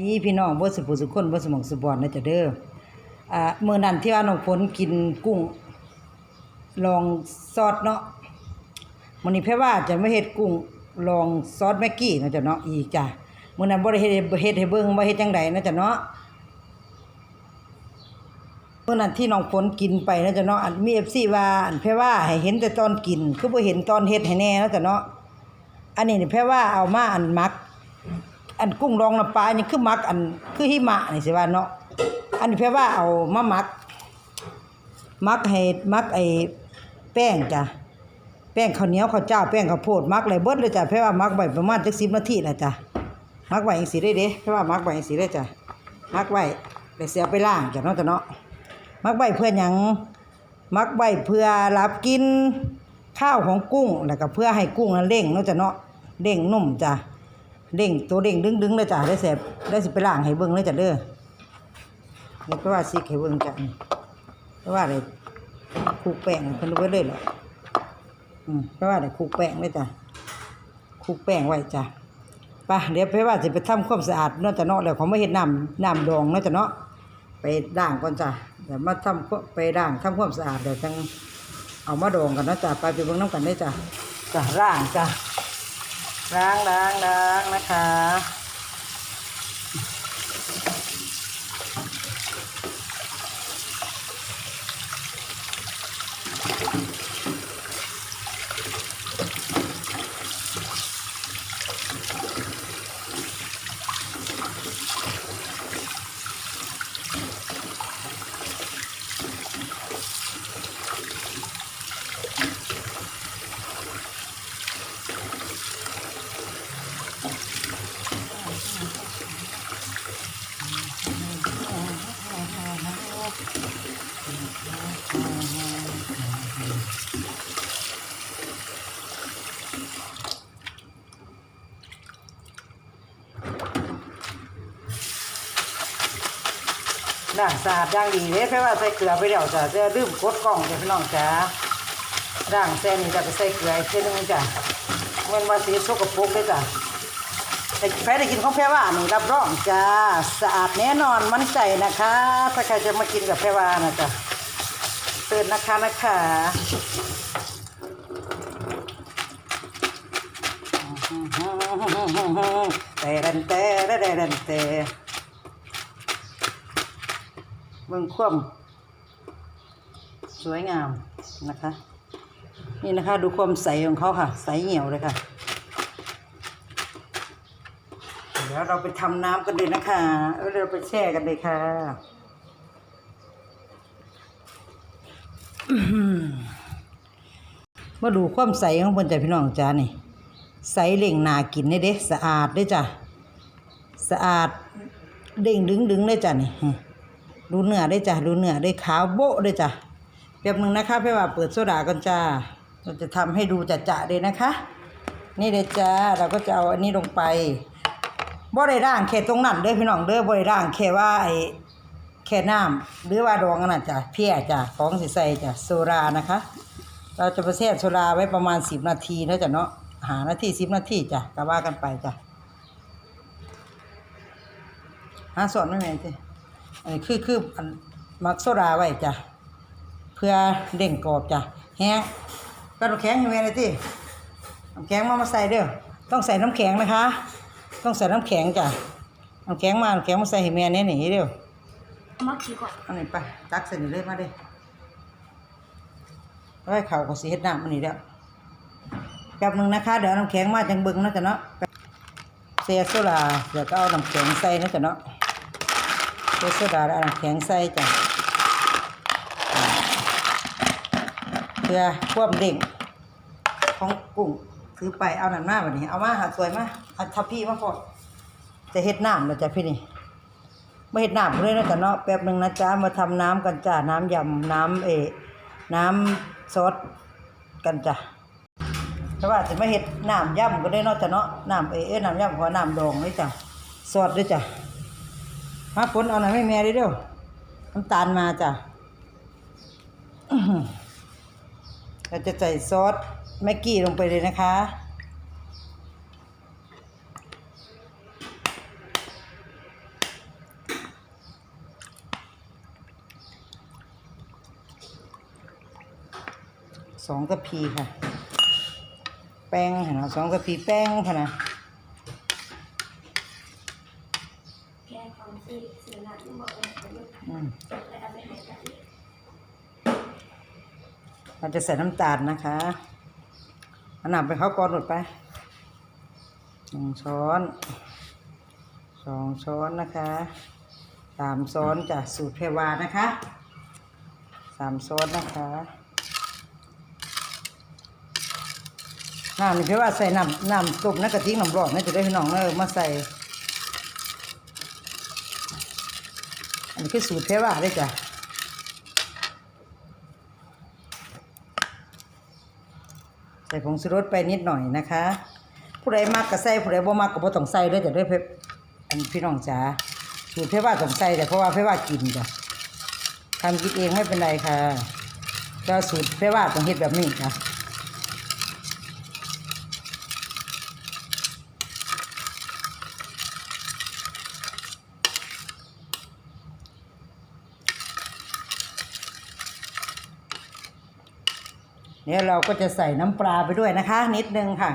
ดีพี่น้องบ่สุผู้สุคนบ่สมองสุบอนนะจ๊ะเด้ออ่ามื้อนั้นที่ว่าน้องฝนกินกุ้ง ลองซอสเนาะมื้อนี้แพ่ว่าจะมาเฮ็ดกุ้งลองซอสแม็กกี้นะจ๊ะเนาะอีกจ้ะมื้อนั้นบ่ได้เฮ็ดเฮ็ดให้เบิ่งว่าเฮ็ดจังไดนะจ๊ะเนาะเมื้อนั้นที่น้องฝนกินไปนะจ๊ะเนาะอันมี FC ว่าอันแพ่ว่าให้เห็นแต่ตอนกิน คือบ่เห็นตอนเฮ็ดให้แน่นะจ๊ะเนาะอันนี้นี่แพ่ว่าเอามาอันมัก อันกุ้งดองน้ำปลาอันนี้คือมัก อันคือหิมะนี่สิว่าเนาะอันนี้แพ่ว่าเอามามัก มักให้มักไอ้แป้งจ้ะแป้งข้าวเหนียวข้าวเจ้าแป้งข้าวโพดมักเลยเบิดเลยจ้ะแพ่ว่ามักไว้ประมาณจัก10นาทีแหละจ้ะมักไว้จังซี่ได้เด้แพ่ว่ามักไว้จังซี่ได้จ้ะมักไว้แล้วสิเอาไปล้างจ้ะเนาะจ้ะเนาะมักไว้เพื่อหยังมักไว้เพื่อรับกินข้าวของกุ้งแล้วก็เพื่อให้กุ้งนั้นเด้งเนาะจ้ะเนาะเด้งนุ่มจ้ะ เด้งตัวเด้งดึงดึงเลยจ้ะได้เสร็จได้สิไปล้างให้เบิ่งเลยจ้ะเด้อแล้วก็ว่าสิให้เบิ่งจ้ะนี่เพราะว่าได้คลุกแป้งเพิ่นรู้ไว้เลยแหละอืมเพราะว่าได้คลุกแป้งเลยจ้ะคลุกแป้งไว้จ้ะไปเดี๋ยวไปว่าสิไปทำความสะอาดนาะจ้ะเนาะแล้วเขาไม่เฮ็ดน้ำน้ำดองนาะจ้ะเนาะไปด่างก่อนจ้ะเดี๋ยวมาทำควาไปด่างทำความสะอาดเดี๋ยวจังเอามาดองกันนะจ้ะไปไปเบิ่งน้ำกันได้จ้ะจ้ะร่างจ้ะ ล้างล้างล้างนะคะ ล้างสะอาดอย่างดีเลยเพราะว่าใส่เกลือไปเดี๋ยวจะจะลืมกดกล่องจ้ะพี่น้องจ้าล้างเส้นนี่จะไปใส่เกลือเส้นนึงจ้ะมันว่าสีสกปรกเลยจ้ะแต่แพ้ได้กินของแพ้ว่านี่รับรองจ้าสะอาดแน่นอนมั่นใจนะคะ ถ้าใครจะมากินกับแพ้ว่านะจ้ะเตือนนะคะนะคะแต่เรนแต่เรนแต่ เบิ่งความสวยงามนะคะ นี่นะคะดูความใสของเขาค่ะ ใสเหี่ยวเลยค่ะ เดี๋ยวเราไปทำน้ำกันเลยนะคะเออเราไปแช่กันเลยค่ะอื้อหือมาดูความใสของเพิ่นจ้ะพี่น้องจ้านี่ใสเล่งนากินได้เด้สะอาดเด้จ้ะสะอาดเด้งดึงดึงเลยจ้ะนี่ ดูเนื้อได้จ้ะดูเนื้อได้ขาวโบ๊ะได้จ้ะแป๊บนึงนะคะพื่ว่าเปิดโซดาก่อนจ้าเราจะทำให้ดูจะจะๆเลยนะคะ นี่เลยจ้าเราก็จะเอาอันนี้ลงไปบ่ได้ร่างแค่ตรงนั้นเด้อพี่น้องเด้อบ่ได้ร่างแค่ว่าไอ้แค่น้ำหรือว่าดองอันนั้นจ้ะเพี้ยจ้ะของสิใส่จ้ะโซดานะคะ เราจะไปแช่โซดาไว้ประมาณ10นาทีนะจ้ะเนาะหานาที10นาทีจ้ะก็ว่ากันไปจ้ะหาสอนไม่แม่นสิ อันนี้คือคืออันมักโซดาไว้จ้ะเพื่อเด้งกรอบจ้ะแฮงก็น้ำแข็งให้แม่เลยที่น้ำแข็งมามาใส่เด้อต้องใส่น้ำแข็งนะคะ ต้องใส่น้ำแข็งจ้ะน้ำแข็งมาน้ำแข็งมาใส่ให้แม่เนี่ยนี่เด้อมาขี่ก่อนอันนี้ไปตักใส่นี่เลยมาเด้อไว้เข่าก็สิเฮ็ดน้ำมันนี่แล้วแป๊บหนึงนะคะ เดี๋ยวเอาน้ำแข็งมาจังเบิ่งนะจ๊ะเนาะเสียโซดาเดี๋ยวก็เอาน้ำแข็งใส่นะจ๊ะเนาะ เทโซดาและน้ำแข็งใส่จ้ะเพื่อควบเด้งของกุ้งคือไปเอาหนังหน้าแบบนี้ เอามาหาสวยมาเอาทัพพี่มาพอจะเฮ็ดน้ำนะจ๊ะพี่นี่ไม่เฮ็ดน้ำเลยนะจ๊ะเนาะแป๊บหนึ่งนะจ๊ะมาทำน้ำกันจ้ะน้ำยำน้ำเอน้ำซอสกันจ้ะเพราะว่าจะไม่เฮ็ดน้ำยำก็ได้นาะจ้ะเนาะน้ำเอเอน้ำยำขอน้ำดองเลยจ้ะซอสด้วยจ้ะ มาฝนเอาหน่อยไม่แม่เร็วๆน้ำตาลมาจ้ะเราจะใส่ซอสแม็กกี้ลงไปเลยนะคะ สองกะพีค่ะ แป้งค่ะสองกะพีแป้งค่ะนะ เราจะใส่น้ำตาลนะคะอาน้ำไปเข้าก่อนหมดไปหนึ่งช้อนสองช้อนนะคะสามช้อนจากสูตรเพวานะคะสามช้อนนะคะน้ำนี่เพว่าใส่น้ำน้ำต้มน้ำกะทิน้ำร้อนนี่จะได้พี่น้องเนอมาใส่อันนี้คือสูตรเพวาได้จ้ะ ใส่ผงชูรสไปนิดหน่อยนะคะ ผู้ใดมากก็ใส่ผู้ใดบ่มากก็บ่ต้องใส่ด้วยแต่ด้วยเพื่อนพี่น้องจ๋าสูตรเพื่อว่าต้องใส่แต่เพราะว่าเพื่อว่ากินจ้ะทำกินเองไม่เป็นไรค่ะก็สูตรเพื่อว่าต้องเฮ็ดแบบนี้ค่ะ เดี๋ยเราก็จะใส่น้ำปลาไปด้วยนะคะ นิดนึงค่ะ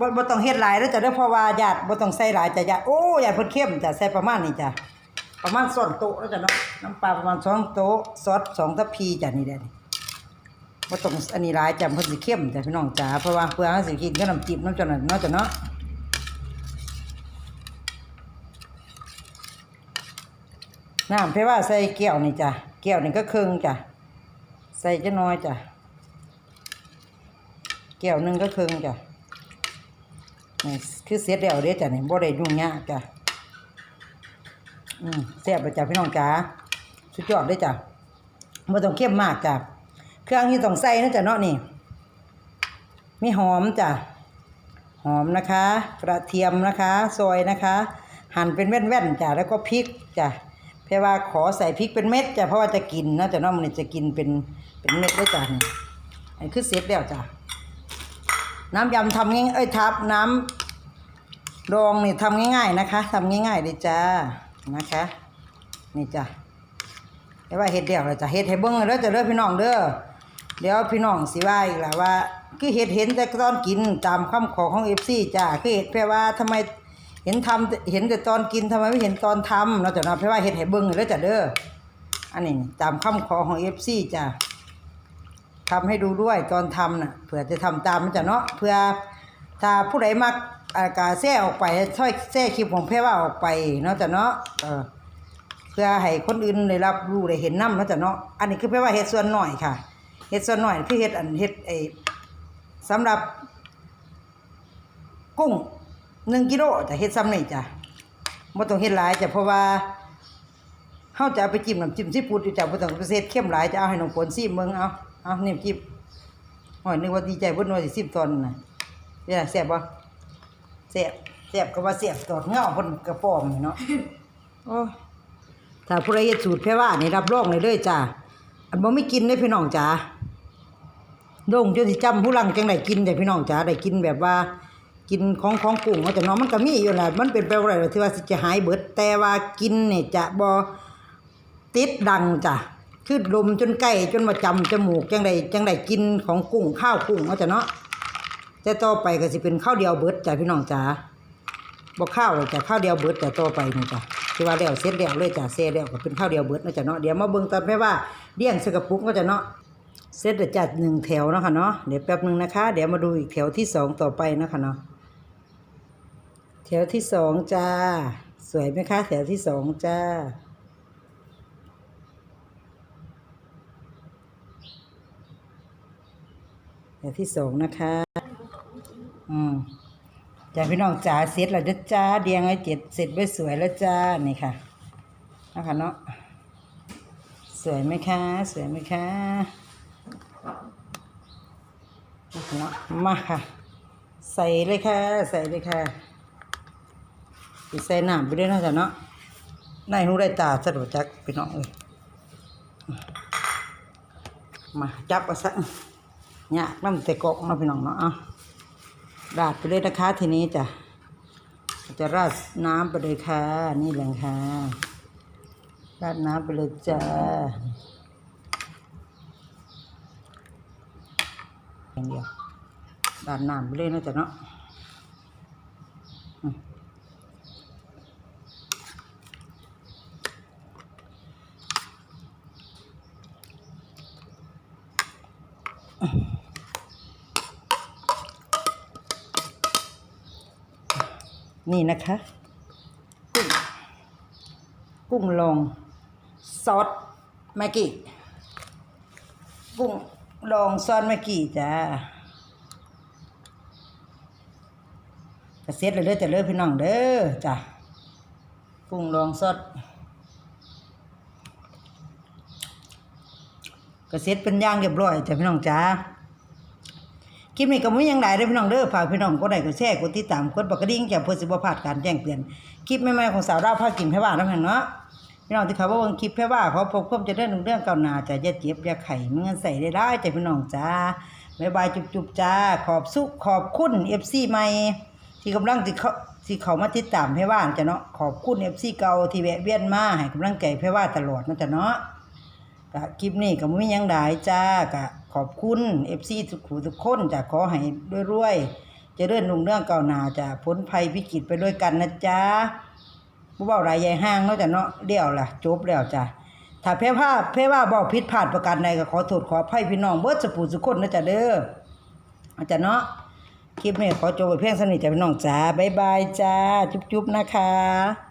บ่บ่ต้องเฮ็ดหลายแล้วจะได้พราะว่าญาติบ่ต้องใส่หลายจ้ะญาติโอ้ญาติเพิ่นเข้มจะใส่ประมาณนี้จ้ะประมาณ2โต๊ะแล้วจ้ะเนาะน้ำปลาประมาณ2โต๊ะซอส2ทัพพีจ้ะนี่แหละนี่บ่ต้องอันนี้หลายจ้ะเพิ่นสิเข้มจ้ะพี่น้องจ๋าเพราะว่าเพื่อให้สิกินกับน้ำจิ้มน้ำจังนั้นเนาะจ้ะเนาะน้ำเพราะว่าใส่แก้วนี่จ้ะแก้วนี่ก็ครึ่งจ้ะใส่จักหน่อยจ้ะ แก้วหนึงก็ครึ่งจ้ะนี่คือเสร็จแล้วเด้จ้ะนี่บ่ได้ยุ่งยากจ้ะอืมแซ่บเลยจ้ะพี่น้องจ๋าสุดยอดเลยจ้ะบ่ต้องเข้มมากจ้ะเครื่องที่ต้องใส่นะจ้ะเนาะนี่ มีหอมจ้ะหอมนะคะ กระเทียมนะคะซอยนะคะ หั่นเป็นแว่นๆจ้ะแล้วก็พริกจ้ะเพราะว่าขอใส่พริกเป็นเม็ดจ้ะเพราะว่าจะกินนะจ้ะเนาะมันจะกินเป็นเป็นเม็ดด้วยจ้ะนี่อันนคือเสร็จแล้วจ้ะ น้ำยำทำง่ายเอ้ยทับน้ำดองนี่ทำง่าย ๆนะคะทำง่ายๆเลยจ้านะคะนี่จ้ะแต่ว่าเฮ็ดเดียวเลยจ้ะเฮ็ดให้เบิ่งเลยเด้อจะเด้อพี่น้องเด้อเดี๋ยวพี่น้องสิว่าอีกละว่า คือเฮ็ดเห็นแต่ตอนกินตามคำขอของ FC จ้าคือเฮ็ดแปลว่าทำไมเห็นทำเห็นแต่ตอนกินทำไมไม่เห็นตอนทำเนาะจ้ะเนาะแปลว่าเฮ็ดให้เบิ่งเลยเด้อจะเด้ออันนี้ตามคำขอของ FC จ้า ทำให้ดูด้วยตอนทำน่ะเผื่อจะทำตามมันจะเนาะเพื่อถ้าผู้ใดมักอากาแซ่ออกไปถ้อยแซ่คลิปของแพ่ว่าออกไปเนาะจะเนาะเออเพื่อให้คนอื่นได้รับรู้ได้เห็นน้ำเนาะจะเนาะอันนี้คือแพ่ว่าเฮ็ดส่วนหน่อยค่ะเฮ็ดส่วนหน่อยคือเฮ็ดอันเฮ็ดไอ้สำหรับ กุ้งหนึ่งกิโลจะเฮ็ดซ้ำนี่จ้ะบ่ต้องเฮ็ดหลายจ้ะเพราะว่าเฮาจะเอาไปจิ้มน้ำจิ้มซีฟู้ดอยู่จ้ะบ่ต้องไปเฮ็ดเข้มหลายจะเอาให้น้องฝนซิมเบิ่งเอา เอาเนี่จิ้มโอ้ยนึกว่าดีใจพิ่นว่าสิซิมตอนนั้นน่ะนี่ล่ะแซ่บบ่แซ่บแซ่บก็ว่าแซ่บตอดเงาพ่นกระป้อมเนาะโอ้ถ้าผู้ใดเฮ็ดสูตรแพ่ว่านี่รับรองเลยเด้อจ้ะอันบ่มีกินเด้พี่น้องจ๋าโด่งจนสิจำผู้หลังจังไดกินแต่พี่น้องจ๋าได้กินแบบว่ากินของของกุ้งเอาแต่น้องมันก็มีอยู่แหละมันเป็นไปบ่ได้หรอที่ว่าสิจะหายเบิดแต่ว่ากินเนี่ยจะบ่ติดดังจ้ะ คือลมจนใกล้จนมาจำจมูกจังไดจังไดกินของกุ้งข้าวกุ้งเอาแต่เนาะแต่ต่อไปก็สิเป็นข้าวเดียวเบิดจ้ะพี่น้องจ๋าบ่ข้าวเลยจ้ะข้าวเดียวเบิดแต่ต่อไปนี่จ้ะที่ว่าแล้วเสร็จแล้วเลยจ้ะเสร็จแล้วก็เป็นข้าวเดียวเบิดนะจ้ะเนาะเดี๋ยวมาเบิ่งตอนแม่ว่าเลี้ยงสกปุกก็จะเนาะเสร็จจ้ะหนึ่งแถวเนาะค่ะเนาะเดี๋ยวแป๊บหนึ่งนะคะ เดี๋ยวมาดูอีกแถวที่สองต่อไปเนาะค่ะเนาะแถวที่สองจ้า สวยไหมคะ แถวที่สองจ้า แถวที่สองนะคะอืมจ้าพี่น้องจ๋าเสร็จแล้วจ้ะจ้าเดียงไว้เจ็ดเสร็จไว้สวยแล้วจ้านี่ค่ะนะคะเนาะสวยไหมคะสวยไหมคะนะคะเนาะมาค่ะ ใส่เลยค่ะ ใส่เลยค่ะใส่หน้ำไปด้วยนาะจ้ะเนาะในหูได้ตาสะดวกจักพี่น้องเอ้ยมาจับเอาซะ ยากน้ำแต่กอกเนาะพี่น้องเนาะเอาราดไปเลยนะคะทีนี้จ้ะจะราดน้ำไปเลยค่ะ นี่แหละค่ะ ราดน้ำไปเลยจ้าอย่างเดียวด้านน้ำไปเลยนาะจ้ะเนาะอืม นี่นะคะ กุ้งกุ้งลงซอสแม็กกี้กุ้งลองซอสแม็กกี้จ้ากระเซ็ดเลยเด้อแต่เด้อพี่น้องเด้อจ้ะกุ้งลองซอสกระเซ็ดเป็นย่างเรียบร้อยจ้ะพี่น้องจ้า คลิปนี้ก็ไม่ยังไดเด้อพี่น้องเด้อฝากพี่น้องก็ได้ก็แชร์กดติดตามกดบักกระดิ่งแก่เพื่อสิบ่พลาดการแจ้งเตือนคลิปใหม่ๆของสาวดาวพากินแพ่บ้านแล้วเนาะพี่น้องที่เขาว่าเบิ่งคลิปแพ่ว่าเขาพบความจะเรื่องเรื่องเก่าหนาจะอย่าเจ็บอย่าไข่เมื่อใส่ได้ได้ใจพี่น้องจ้าบ๊ายบายจุบๆจ้าขอบสุขขอบคุณ FC ใหม่ที่กำลังที่เขาที่เขามาติดตามแพ่ว่าจ้ะเนาะขอบคุณ FC เก่าที่แวะเวียนมาให้กำลังใจแพ่ว่าตลอดนะจ้ะเนาะก็คลิปนี้ก็บ่มีหยังหลายจ้าก็ ขอบคุณ FC ทุกผู้ทุกคนจะขอให้รวยๆเจะเรื่องนุ่งเรื่องเก่าหนาจะพ้นภัยพิกฤตไปด้วยกันนะจ้าบ่เว้าหลายใหญ่ห้างเนาะจ้ะเนาะเดี่ยวล่ะจบแล้วจ้ะถ้าแพ้ภาพแพ้ว่าบอกผิดพลาดประการใดก็ขอโทษขออภัยพี่น้องเบิดสปูสุคนนะจ้ะเด้ออาจารย์เนาะคลิปนี้ขอจบไว้เพียงเท่านี้จ้ะพี่น้องจ้าบ๊ายบายจ้า จุ๊บๆนะคะ